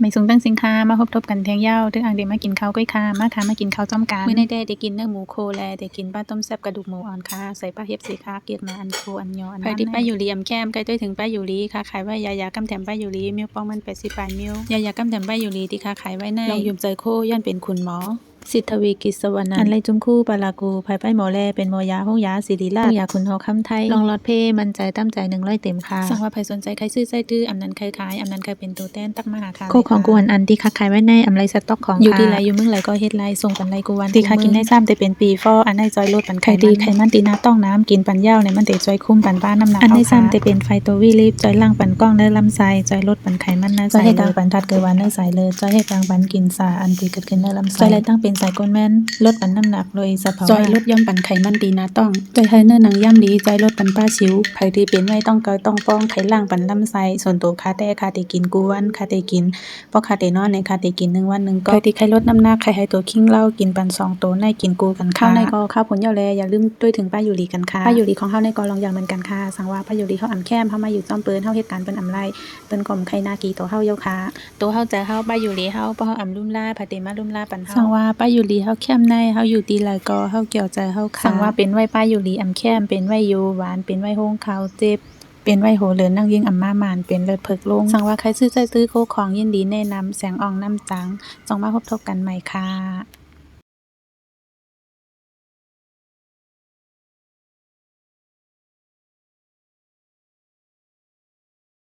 ไม่สูงตั้งสินค้ามาพบทบกันแทงยาวถึงอ่างเดมากินข้าวก้อยค่ะมาค่ะมากินข้าวจ้อมกันมื้อในแดได้กินเนื้อหมูโคแลได้กินปลาต้มแซ่บกระดูกหมูอ่อนค่ะใส่ปลาเฮ็บสีค่ะเกียดมาอันโคอันยออันไปที่ป้าอยู่รีอำแคมใกล้ด้วยถึงป้าอยู่รีค่ะขายไว้ยายากำแถมป้าอยู่รีมิวปองมัน80บาทมิวยายากำแถมป้าอยู่รีที่ค้าขายไว้ในลองยืมใจโคย่านเป็นคุณหมอ สิทธวีกิจสวรรณันท์อันไรจุมคู่ปาลากูภายใต้หมอแลเป็นหมอยาห้องยาศิริราชห้องยาคุณหอคำไทยลองรอดเพมันใจตั้มใจหนึ่งร้อยเต็มค่ะสั่งว่าใครสนใจใครซื้อใส่ดื้ออำนั้นใครขายอำนั้นใครเป็นตัวแต้นตักมาหาค่ะโคของกวนอันที่คักขายไว้ในอำไรสต็อกของอยู่ที่ไรอยู่เมืองไรก็เฮ็ดไรส่งกันไรกูวันที่คักกินได้ซ้ำแต่เป็นปีฟออันในจอยลดปันไข่ดีไข่มันตีนาต้องน้ำกินปันยาวในมันเตจอยคุ้มปันบ้านน้ำหนักอันในซ้ำแต่เป็นไฟตัววิลิฟจอยล่างปันกล้องเนื้อลำไส้จอยลดปันไขมันเนื้อใส่ให้กลางปันทัดเกลือวันเนื้อใสเลยจอยให้กลางปันกินสาอันตีเกิดขึ้นเนื้อลำไส้จอยไรตั้งเป็นสายก้นแม่นลดปันน้ำหนักโดยสภาวะจอยลดย่อมปันไขมันดีนะต้องจอยไฮเนอร์หนังย่ำดีจอยลดปันป้าชิวไผที่เป็นไว้ต้องเกาต้องป้องไขล่างปันลำไส้ส่วนตัวคาแต่คาเตกินกูวันคาเตกินเพราะคาเตนอนในคาเตกินหนึ่งวันหนึ่งก็ไผที่ไขลดน้ำหนักไขให้ตัวคิงเหล้ากินปันสองตัวในกินกูกันค่ะข้าวในกอข้าวผลเยาแลอย่าลืมด้วยถึงป้าอยู่ดีกันค่ะป้าอยู่ดีของข้าวในกอลองอย่างเหมือนกันค่ะสังว่าป้าอยู่ดีเขาอ่ำแคมเขามาอยู่จอมเปิ้นเฮาเหตุการณ์เปิ้นอ่ำไรเปิ้นกลมไข่นากีตัวเฮาเยาค่ะตัวเฮาใจเฮาป้าอยู่ดีเฮาเพราะเฮาอ่ำลุ่มล่าพาเตมาลุ่มล่าปันเฮาสังว่าป้าอยู่ดีเฮาแคมในเฮาอยู่ตีหลายกอเฮาเกี่ยวใจเฮาค่ะสังว่าเป็นไว้ป้าอยู่ดีอ่ำแคมเป็นไว้อยู่หวานเป็นไว้โฮงเขาเจ็บเป็นไว้โหเลินนั่งยิ่งอ่ำมามาน เป็นเลิศเพิกลงสั่งว่าใครซื้อใจซื้อโคของยินดีแนะนำแสงอ่องน้ำจังจองมาพบทบกันใหม่ค่ะ